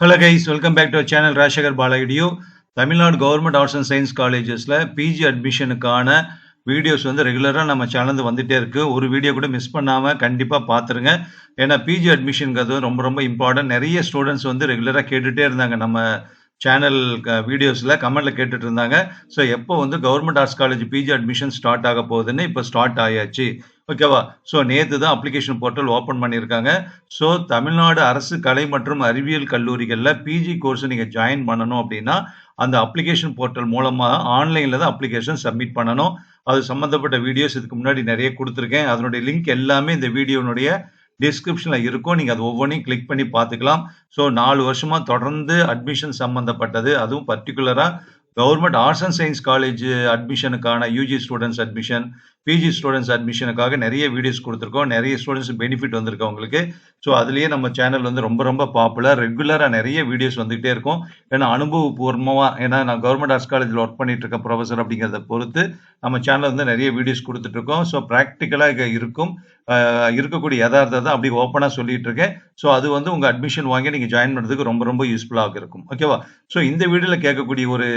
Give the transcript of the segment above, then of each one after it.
Hello guys welcome back to channel Rajasekhar பாலகிடியோ Tamil Nadu government arts and science காலேஜஸில் PG அட்மிஷனுக்கான videos வந்து ரெகுலராக நம்ம சேனல் வந்துகிட்டே இருக்குது ஒரு வீடியோ கூட மிஸ் பண்ணாமல் கண்டிப்பாக பார்த்துருங்க ஏன்னா பிஜி அட்மிஷனுங்கிறது ரொம்ப ரொம்ப இம்பார்ட்டன்ட் நிறைய ஸ்டூடெண்ட்ஸ் வந்து ரெகுலராக கேட்டுகிட்டே இருந்தாங்க நம்ம சேனல் வீடியோஸில் கமெண்ட்டில் கேட்டுட்டு இருந்தாங்க. ஸோ எப்போ வந்து government arts college PG admission start ஆக போகுதுன்னு இப்போ ஸ்டார்ட் ஆயாச்சு. ஓகேவா? ஸோ நேற்று தான் அப்ளிகேஷன் போர்ட்டல் ஓப்பன் பண்ணியிருக்காங்க. ஸோ தமிழ்நாடு அரசு கலை மற்றும் அறிவியல் கல்லூரிகளில் பிஜி கோர்ஸ் நீங்கள் ஜாயின் பண்ணணும் அப்படின்னா அந்த அப்ளிகேஷன் போர்ட்டல் மூலமாக ஆன்லைனில் தான் அப்ளிகேஷன் சப்மிட் பண்ணணும். அது சம்மந்தப்பட்ட வீடியோஸ் இதுக்கு முன்னாடி நிறைய கொடுத்துருக்கேன். அதனுடைய லிங்க் எல்லாமே இந்த வீடியோனுடைய டிஸ்கிரிப்ஷனில் இருக்கும். நீங்கள் அது ஒவ்வொன்றையும் கிளிக் பண்ணி பார்த்துக்கலாம். ஸோ நாலு வருஷமாக தொடர்ந்து அட்மிஷன் சம்மந்தப்பட்டது அதுவும் பர்டிகுலராக government arts and science college அட்மிஷனுக்கான UG students admission PG students அட்மிஷனுக்காக நிறைய வீடியோஸ் கொடுத்துருக்கோம். நிறைய ஸ்டூடெண்ட்ஸ் பெனிஃபிட் வந்திருக்கு அவங்களுக்கு ஸோ அதுலேயே நம்ம சேனல் வந்து ரொம்ப ரொம்ப பாப்புலர் ரெகுலராக நிறைய வீடியோஸ் வந்துகிட்டே இருக்கும். ஏன்னா அனுபவபூர்வமாக ஏன்னா நான் கவர்மெண்ட் ஆர்ட்ஸ் காலேஜில் ஒர்க் பண்ணிட்டு இருக்கேன் ப்ரொஃபஸர் அப்படிங்கிறத பொறுத்து நம்ம சேனல் வந்து நிறைய வீடியோஸ் கொடுத்துட்ருக்கோம் ஸோ ப்ராக்டிக்கலாக இருக்கும். இருக்கக்கூடிய யதார்த்தத்தை அப்படி ஓப்பனாக சொல்லிட்டு இருக்கேன் ஸோ அது வந்து உங்கள் அட்மிஷன் வாங்கி நீங்கள் ஜாயின் பண்ணுறதுக்கு ரொம்ப ரொம்ப யூஸ்ஃபுல்லாக இருக்கும். ஓகேவா ஸோ இந்த வீடியோவில் கேட்கக்கூடிய ஒரு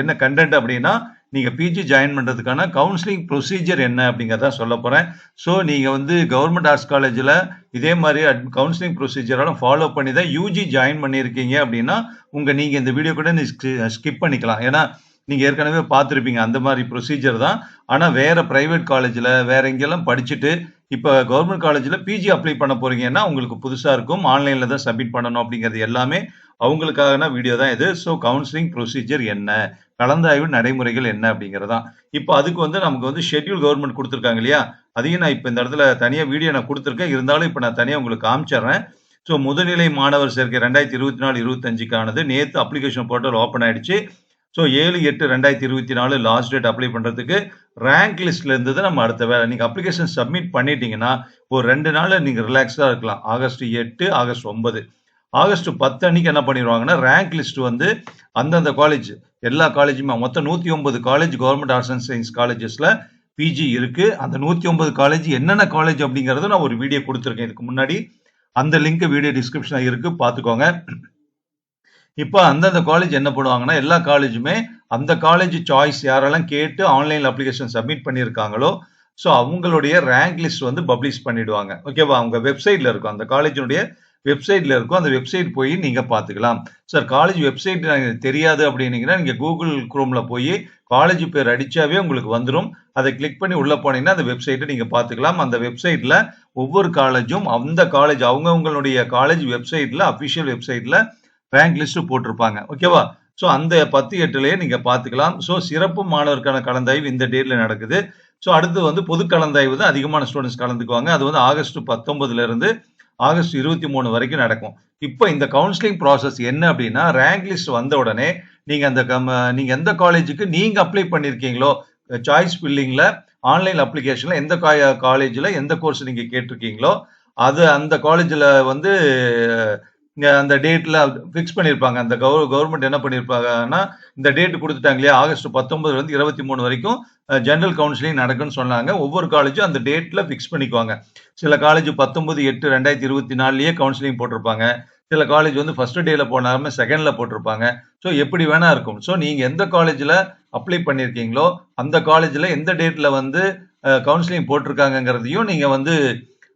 என்ன கண்டென்ட் அப்படின்னா நீங்கள் பிஜி ஜாயின் பண்ணுறதுக்கான கவுன்சிலிங் ப்ரொசீஜர் என்ன அப்படிங்கிறத சொல்ல போகிறேன் ஸோ நீங்கள் வந்து கவர்மெண்ட் ஆர்ட்ஸ் காலேஜில் இதே மாதிரி கவுன்சிலிங் ப்ரொசீஜரெல்லாம் ஃபாலோ பண்ணி தான் யூஜி ஜாயின் பண்ணியிருக்கீங்க அப்படின்னா உங்கள் நீங்கள் இந்த வீடியோ கூட ஸ்கிப் பண்ணிக்கலாம். ஏன்னா நீங்கள் ஏற்கனவே பார்த்துருப்பீங்க அந்த மாதிரி ப்ரொசீஜர் தான். ஆனால் வேறு ப்ரைவேட் காலேஜில் வேறு எங்கெல்லாம் படிச்சுட்டு இப்போ கவர்மெண்ட் காலேஜில் பிஜி அப்ளை பண்ண போகிறீங்கன்னா உங்களுக்கு புதுசாக இருக்கும். ஆன்லைனில் தான் சப்மிட் பண்ணணும் அப்படிங்கிறது எல்லாமே அவங்களுக்கான வீடியோ தான் இது. ஸோ கவுன்சிலிங் ப்ரொசீஜர் என்ன? கலந்தாய்வு நடைமுறைகள் என்ன அப்படிங்கிறதான். இப்போ அதுக்கு வந்து நமக்கு வந்து ஷெட்யூல் கவர்மெண்ட் கொடுத்துருக்காங்க இல்லையா? அதையும் நான் இப்போ இந்த இடத்துல தனியாக வீடியோ நான் கொடுத்துருக்கேன். இருந்தாலும் இப்போ நான் தனியாக உங்களுக்கு காமிச்சிடுறேன். ஸோ முதுநிலை மாணவர் சேர்க்கை ரெண்டாயிரத்தி இருபத்தி நாலு இருபத்தஞ்சுக்கானது நேற்று அப்ளிகேஷன் போர்ட்டல் ஓப்பன் ஆயிடுச்சு. ஸோ ஏழு எட்டு ரெண்டாயிரத்தி இருபத்தி நாலு லாஸ்ட் டேட் அப்ளை பண்ணுறதுக்கு ரேங்க் லிஸ்ட்ல இருந்தது நம்ம அடுத்த வேலை. நீங்கள் அப்ளிகேஷன் சப்மிட் பண்ணிட்டீங்கன்னா ஒரு ரெண்டு நாள் நீங்கள் ரிலாக்ஸாக இருக்கலாம். ஆகஸ்ட் எட்டு ஆகஸ்ட் ஒன்பது. ஆகஸ்ட் பத்து அன்னைக்கு என்ன பண்ணிடுவாங்கன்னா ரேங்க் லிஸ்ட் வந்து அந்தந்த காலேஜ் எல்லா காலேஜுமே மொத்தம் நூற்றி ஒன்பது college government arts and science காலேஜஸில் பிஜி இருக்கு. அந்த நூற்றி ஒன்பது காலேஜ் என்னென்ன காலேஜ் அப்படிங்கறத நான் ஒரு வீடியோ கொடுத்துருக்கேன். இதுக்கு முன்னாடி அந்த லிங்க் வீடியோ டிஸ்கிரிப்ஷனில் இருக்கு. பார்த்துக்கோங்க. இப்போ அந்தந்த காலேஜ் என்ன பண்ணுவாங்கன்னா எல்லா காலேஜுமே அந்த காலேஜ் சாய்ஸ் யாரெல்லாம் கேட்டு ஆன்லைன் அப்ளிகேஷன் சப்மிட் பண்ணியிருக்காங்களோ ஸோ அவங்களுடைய ரேங்க் லிஸ்ட் வந்து பப்ளிஷ் பண்ணிடுவாங்க. ஓகேவா அவங்க வெப்சைட்ல இருக்கும். அந்த காலேஜினுடைய வெப்சைட்ல இருக்கும் அந்த வெப்சைட் போய் நீங்க பார்த்துக்கலாம். சார் காலேஜ் வெப்சைட் எனக்கு தெரியாது அப்படின்னீங்கன்னா நீங்க கூகுள் குரோம்ல போய் காலேஜ் பேர் அடிச்சாவே உங்களுக்கு வந்துடும் அதை கிளிக் பண்ணி உள்ள போனீங்கன்னா அந்த வெப்சைட்டை நீங்க பார்த்துக்கலாம். அந்த வெப்சைட்ல ஒவ்வொரு காலேஜும் அந்த காலேஜ் அவங்கவுங்களுடைய காலேஜ் வெப்சைட்ல அஃபிஷியல் வெப்சைட்ல ரேங்க் லிஸ்ட் போட்டிருப்பாங்க. ஓகேவா ஸோ அந்த பத்து எட்டுலயே நீங்க பார்த்துக்கலாம். ஸோ சிறப்பு மாணவருக்கான கலந்தாய்வு இந்த டேட்ல நடக்குது. ஸோ அடுத்து வந்து பொது கலந்தாய்வு தான் அதிகமான ஸ்டூடெண்ட்ஸ் கலந்துக்குவாங்க. அது வந்து ஆகஸ்ட் பத்தொன்பதுல இருந்து ஆகஸ்ட் இருபத்தி மூணு வரைக்கும் நடக்கும். இப்போ இந்த கவுன்சிலிங் ப்ராசஸ் என்ன அப்படின்னா ரேங்க் லிஸ்ட் வந்த உடனே நீங்கள் அந்த கம்- நீங்கள் எந்த காலேஜுக்கு நீங்கள் அப்ளை பண்ணியிருக்கீங்களோ சாய்ஸ் ஃபில்லிங்கில் ஆன்லைன் அப்ளிகேஷனில் எந்த காலேஜில் எந்த கோர்ஸ் நீங்கள் கேட்டிருக்கீங்களோ அது அந்த காலேஜில் வந்து அந்த டேட்ல ஃபிக்ஸ் பண்ணியிருப்பாங்க அந்த கவர் கவர்மெண்ட் என்ன பண்ணியிருப்பாங்கன்னா இந்த டேட் கொடுத்துட்டாங்க இல்லையா? ஆகஸ்ட் பத்தொன்பதுல இருந்து இருபத்தி மூணு வரைக்கும் ஜென்ரல் கவுன்சிலிங் நடக்கும்னு சொன்னாங்க. ஒவ்வொரு காலேஜும் அந்த டேட்ல ஃபிக்ஸ் பண்ணிக்குவாங்க. சில காலேஜ் பத்தொன்பது எட்டு ரெண்டாயிரத்தி இருபத்தி நாலுலயே கவுன்சிலிங் போட்டிருப்பாங்க. சில காலேஜ் வந்து ஃபர்ஸ்ட் டேல போனாலுமே செகண்ட்ல போட்டிருப்பாங்க. ஸோ எப்படி வேணா இருக்கும். ஸோ நீங்க எந்த காலேஜ்ல அப்ளை பண்ணியிருக்கீங்களோ அந்த காலேஜ்ல எந்த டேட்ல வந்து கவுன்சிலிங் போட்டிருக்காங்கங்கிறதையும் நீங்க வந்து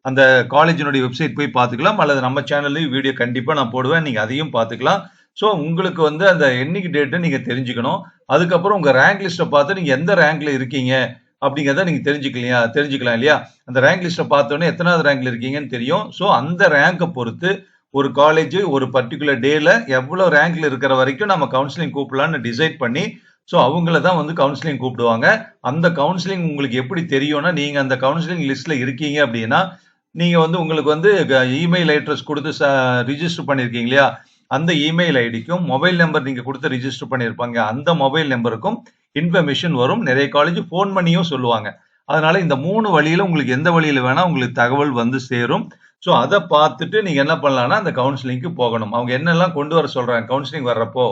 அந்த காலேஜினுடைய வெப்சைட் போய் பார்த்துக்கலாம். அல்லது நம்ம சேனல்லையும் வீடியோ கண்டிப்பாக நான் போடுவேன். நீங்கள் அதையும் பார்த்துக்கலாம். ஸோ உங்களுக்கு வந்து அந்த என்னைக்கு டேட்டை நீங்கள் தெரிஞ்சுக்கணும். அதுக்கப்புறம் உங்கள் ரேங்க் லிஸ்ட்டை பார்த்து நீங்கள் எந்த ரேங்க்ல இருக்கீங்க அப்படிங்கிறத நீங்கள் தெரிஞ்சுக்கலையா தெரிஞ்சுக்கலாம் இல்லையா? அந்த ரேங்க் லிஸ்ட்டை பார்த்தோன்னே எத்தனாவது ரேங்க்ல இருக்கீங்கன்னு தெரியும். ஸோ அந்த ரேங்கை பொறுத்து ஒரு காலேஜ் ஒரு பர்டிகுலர் டேல எவ்வளோ ரேங்க்ல இருக்கிற வரைக்கும் நம்ம கவுன்சிலிங் கூப்பிடலான்னு டிசைட் பண்ணி ஸோ அவங்கள தான் வந்து கவுன்சிலிங் கூப்பிடுவாங்க. அந்த கவுன்சிலிங் உங்களுக்கு எப்படி தெரியும்னா நீங்கள் அந்த கவுன்சிலிங் லிஸ்ட்டில் இருக்கீங்க அப்படின்னா நீங்கள் வந்து உங்களுக்கு வந்து இமெயில் அட்ரஸ் கொடுத்து ச ரிஜிஸ்டர் பண்ணியிருக்கீங்க இல்லையா? அந்த இமெயில் ஐடிக்கும் மொபைல் நம்பர் நீங்கள் கொடுத்து ரிஜிஸ்டர் பண்ணியிருப்பாங்க அந்த மொபைல் நம்பருக்கும் இன்ஃபர்மேஷன் வரும். நிறைய காலேஜ் ஃபோன் பண்ணியும் சொல்லுவாங்க. அதனால இந்த மூணு வழியில் உங்களுக்கு எந்த வழியில் வேணால் உங்களுக்கு தகவல் வந்து சேரும். ஸோ அதை பார்த்துட்டு நீங்கள் என்ன பண்ணலான்னா அந்த கவுன்சிலிங்க்கு போகணும். அவங்க என்னெல்லாம் கொண்டு வர சொல்கிறாங்க கவுன்சிலிங் வர்றப்போ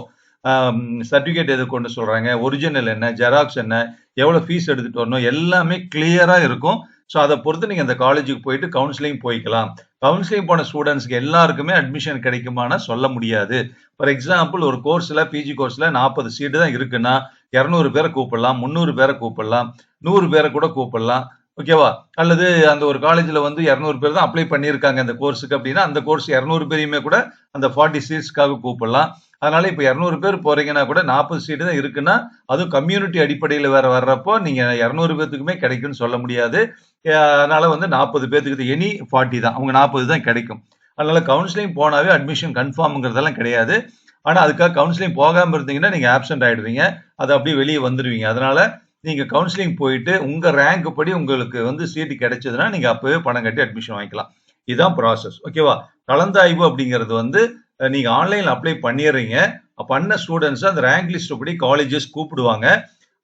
சர்டிஃபிகேட் எது கொண்டு சொல்கிறாங்க ஒரிஜினல் என்ன? ஜெராக்ஸ் என்ன? எவ்வளோ ஃபீஸ் எடுத்துகிட்டு வரணும்? எல்லாமே கிளியராக இருக்கும். ஸோ அதை பொறுத்து நீங்க அந்த காலேஜுக்கு போயிட்டு கவுன்சிலிங் போய்க்கலாம். கவுன்சிலிங் போன ஸ்டூடெண்ட்ஸ்க்கு எல்லாருக்குமே அட்மிஷன் கிடைக்குமானா சொல்ல முடியாது. ஃபார் எக்ஸாம்பிள் ஒரு கோர்ஸ்ல பிஜி கோர்ஸ்ல நாற்பது சீட்டு தான் இருக்குன்னா இரநூறு பேரை கூப்பிடலாம் முந்நூறு பேரை கூப்பிடலாம் நூறு பேரை கூட கூப்பிடலாம். ஓகேவா அல்லது அந்த ஒரு காலேஜில் வந்து இரநூறு பேர் தான் அப்ளை பண்ணியிருக்காங்க அந்த கோர்ஸுக்கு அப்படின்னா அந்த கோர்ஸ் இரநூறு பேரையுமே கூட அந்த ஃபார்ட்டி சீட்ஸ்க்காக கூப்பிடலாம். அதனால இப்போ இரநூறு பேர் போறீங்கன்னா கூட நாற்பது சீட்டு தான் இருக்குன்னா அதுவும் கம்யூனிட்டி அடிப்படையில் வேற வர்றப்போ நீங்க இரநூறு பேத்துக்குமே கிடைக்கும்னு சொல்ல முடியாது. அதனால வந்து நாற்பது பேத்துக்கு எனி ஃபார்ட்டி தான். அவங்க நாற்பது தான் கிடைக்கும். அதனால கவுன்சிலிங் போனாவே அட்மிஷன் கன்ஃபார்ம்ங்கிறதெல்லாம் கிடையாது. ஆனால் அதுக்காக கவுன்சிலிங் போகாமல் இருந்தீங்கன்னா நீங்கள் ஆப்சென்ட் ஆகிடுவீங்க அது அப்படியே வெளியே வந்துடுவீங்க அதனால நீங்கள் கவுன்சிலிங் போயிட்டு உங்கள் ரேங்க் படி உங்களுக்கு வந்து சீட்டு கிடைச்சதுன்னா நீங்கள் அப்போவே பணம் கட்டி அட்மிஷன் வாங்கிக்கலாம். இதுதான் ப்ராசஸ் ஓகேவா கலந்தாய்வு அப்படிங்கிறது வந்து நீங்கள் ஆன்லைனில் அப்ளை பண்ணிடுறீங்க. பண்ண ஸ்டூடெண்ட்ஸ் அந்த ரேங்க் லிஸ்ட் படி காலேஜஸ் கூப்பிடுவாங்க.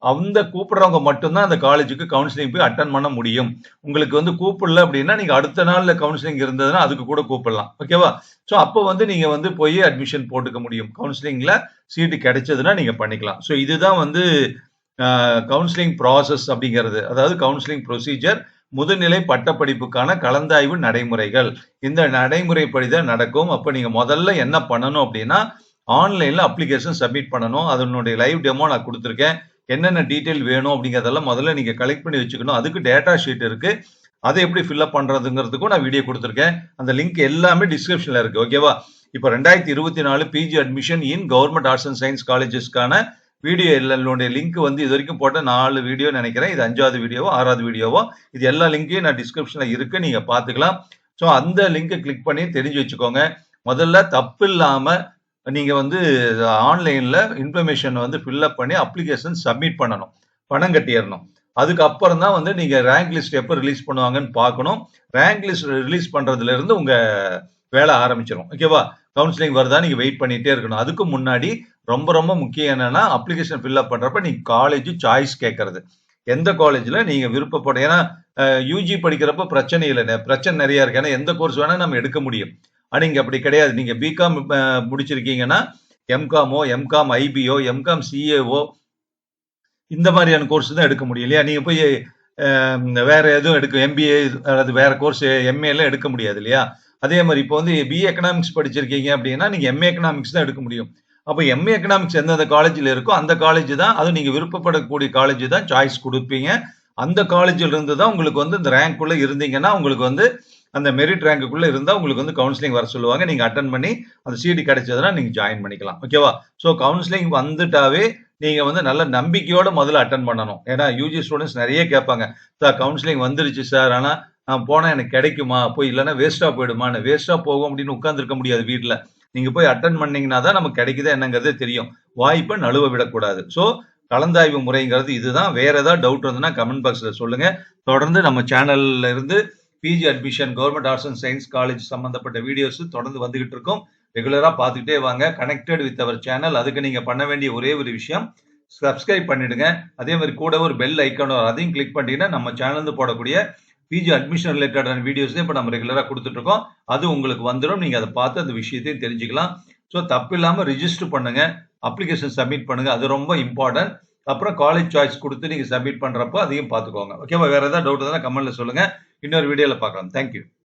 அந்த கூப்பிடுறவங்க மட்டும்தான் அந்த காலேஜுக்கு கவுன்சிலிங் போய் அட்டன் பண்ண முடியும். உங்களுக்கு வந்து கூப்பிடல அப்படின்னா நீங்கள் அடுத்த நாளில் கவுன்சிலிங் இருந்ததுன்னா அதுக்கு கூட கூப்பிடலாம். ஓகேவா ஸோ அப்போ வந்து நீங்கள் வந்து போய் அட்மிஷன் போட்டுக்க முடியும். கவுன்சிலிங்கில் சீட்டு கிடைச்சதுன்னா நீங்கள் பண்ணிக்கலாம். ஸோ இதுதான் வந்து கவுன்சிலிங் ப்ராசஸ் அப்படிங்கிறது அதாவது கவுன்சிலிங் ப்ரொசீஜர் முதுநிலை பட்டப்படிப்புக்கான கலந்தாய்வு நடைமுறைகள். இந்த நடைமுறைப்படி தான் நடக்கும். அப்போ நீங்கள் முதல்ல என்ன பண்ணணும் அப்படின்னா ஆன்லைனில் அப்ளிகேஷன் சப்மிட் பண்ணணும். அதனுடைய லைவ் டெமோ நான் கொடுத்துருக்கேன். என்னென்ன டீட்டெயில் வேணும் அப்படிங்கிறதெல்லாம் முதல்ல நீங்கள் கலெக்ட் பண்ணி வச்சுக்கணும். அதுக்கு டேட்டா ஷீட் இருக்குது அதை எப்படி ஃபில்அப் பண்ணுறதுங்கிறதுக்கும் நான் வீடியோ கொடுத்துருக்கேன். அந்த லிங்க் எல்லாமே டிஸ்கிரிப்ஷனில் இருக்குது ஓகேவா இப்போ ரெண்டாயிரத்தி இருபத்தி நாலு PG admission in government arts and science காலேஜஸ்க்கான video எல்லாருடைய லிங்க் வந்து இது வரைக்கும் போட்ட நாலு வீடியோ நினைக்கிறேன். இது அஞ்சாவது வீடியோவோ ஆறாவது வீடியோவோ இது எல்லா லிங்க்கையும் நான் டிஸ்கிரிப்ஷனில் இருக்கு. நீங்கள் பார்த்துக்கலாம். ஸோ அந்த லிங்கை கிளிக் பண்ணி தெரிஞ்சு வச்சுக்கோங்க. முதல்ல தப்பு இல்லாமல் நீங்கள் வந்து ஆன்லைனில் இன்ஃபர்மேஷன் வந்து ஃபில்அப் பண்ணி அப்ளிகேஷன் சப்மிட் பண்ணணும். பணம் கட்டிடணும். அதுக்கப்புறம் தான் வந்து நீங்கள் ரேங்க் லிஸ்ட் எப்போ ரிலீஸ் பண்ணுவாங்கன்னு பார்க்கணும். ரேங்க் லிஸ்ட் ரிலீஸ் பண்ணுறதுலேருந்து உங்கள் வேலை ஆரம்பிச்சிடும் ஓகேவா கவுன்சிலிங் வருதா? நீங்க வெயிட் பண்ணிட்டே இருக்கணும். அதுக்கு முன்னாடி ரொம்ப ரொம்ப முக்கியம் என்னன்னா அப்ளிகேஷன் ஃபில்அப் பண்றப்ப நீங்க காலேஜ் சாய்ஸ் கேட்கறது எந்த காலேஜ்ல நீங்க விருப்பப்பட ஏன்னா யூஜி படிக்கிறப்ப பிரச்சனை இல்லை. பிரச்சனை நிறைய இருக்கு. ஏன்னா எந்த கோர்ஸ் வேணா நம்ம எடுக்க முடியும். ஆனா இங்க அப்படி கிடையாது. நீங்க பிகாம் முடிச்சிருக்கீங்கன்னா எம்காமோ எம்காம் ஐபிஓ எம்காம் சிஏஓ இந்த மாதிரியான கோர்ஸ் தான் எடுக்க முடியும் இல்லையா? நீங்க போய் வேற எதுவும் எடுக்க எம்பிஏ அல்லது வேற கோர்ஸ் எம்ஏ எல்லாம் எடுக்க முடியாது இல்லையா? அதே மாதிரி இப்போ வந்து பிஏ எக்கனாமிக்ஸ் படிச்சிருக்கீங்க அப்படின்னா நீங்க எம்ஏ எக்கனாமிக்ஸ் தான் எடுக்க முடியும். அப்போ எம்ஏ எக்கனாமிக்ஸ் எந்தெந்த காலேஜில் இருக்கோ அந்த காலேஜ் தான் அது நீங்கள் விருப்பப்படக்கூடிய காலேஜ் தான் சாய்ஸ் கொடுப்பீங்க. அந்த காலேஜில் இருந்து தான் உங்களுக்கு வந்து இந்த ரேங்க்குள்ளே இருந்தீங்கன்னா உங்களுக்கு வந்து அந்த மெரிட் ரேங்குக்குள்ளே இருந்தால் உங்களுக்கு வந்து கவுன்சிலிங் வர சொல்லுவாங்க. நீங்கள் அட்டன் பண்ணி அந்த சீட்டு கிடைச்சதுன்னா நீங்கள் ஜாயின் பண்ணிக்கலாம். ஓகேவா ஸோ கவுன்சிலிங் வந்துட்டாவே நீங்கள் வந்து நல்ல நம்பிக்கையோட முதல்ல அட்டன் பண்ணணும். ஏன்னா யூஜி ஸ்டூடெண்ட்ஸ் நிறைய கேட்பாங்க சார் கவுன்சிலிங் வந்துருச்சு சார். ஆனால் நான் போனால் எனக்கு கிடைக்குமா? போய் இல்லைன்னா வேஸ்ட்டாக போயிடுமான்னு வேஸ்ட்டாக போகும் அப்படின்னு உட்காந்துருக்க முடியாது வீட்டில் நீங்கள் போய் அட்டன் பண்ணிங்கன்னா தான் நமக்கு கிடைக்குதா என்னங்கிறது தெரியும். வாய்ப்பை நழுவ விடக்கூடாது. ஸோ கலந்தாய்வு முறைங்கிறது இதுதான். வேற ஏதாவது டவுட் இருந்ததுன்னா கமெண்ட் பாக்ஸில் சொல்லுங்கள் தொடர்ந்து நம்ம சேனல்ல இருந்து PG admission government arts and science college சம்மந்தப்பட்ட வீடியோஸ் தொடர்ந்து வந்துகிட்டு இருக்கும். ரெகுலராக பார்த்துக்கிட்டே வாங்க. கனெக்டட் வித் அவர் சேனல் அதுக்கு நீங்கள் பண்ண வேண்டிய ஒரே ஒரு விஷயம் சப்ஸ்கிரைப் பண்ணிடுங்க. அதே மாதிரி கூட ஒரு பெல் ஐக்கான் அதையும் கிளிக் பண்ணிட்டீங்கன்னா நம்ம சேனல்ந்து போடக்கூடிய பிஜி அட்மிஷன் ரிலேட்டடான வீடியோஸையும் இப்போ நம்ம ரெகுலராக கொடுத்துட்ருக்கோம் அது உங்களுக்கு வந்துடும் நீங்கள் அதை பார்த்து அந்த விஷயத்தையும் தெரிஞ்சுக்கலாம். ஸோ தப்பு இல்லாமல் ரிஜிஸ்டர் பண்ணுங்கள் அப்ளிகேஷன் சப்மிட் பண்ணுங்கள் அது ரொம்ப இம்பார்ட்டன்ட் அப்புறம் காலேஜ் சாய்ஸ் கொடுத்து நீங்கள் சப்மிட் பண்ணுறப்போ அதையும் பார்த்துக்கோங்க. ஓகேவா வேறு ஏதாவது டவுட் இருந்தால் கமெண்ட்டில் சொல்லுங்கள் இன்னொரு வீடியோவில் பார்க்கலாம். தேங்க்யூ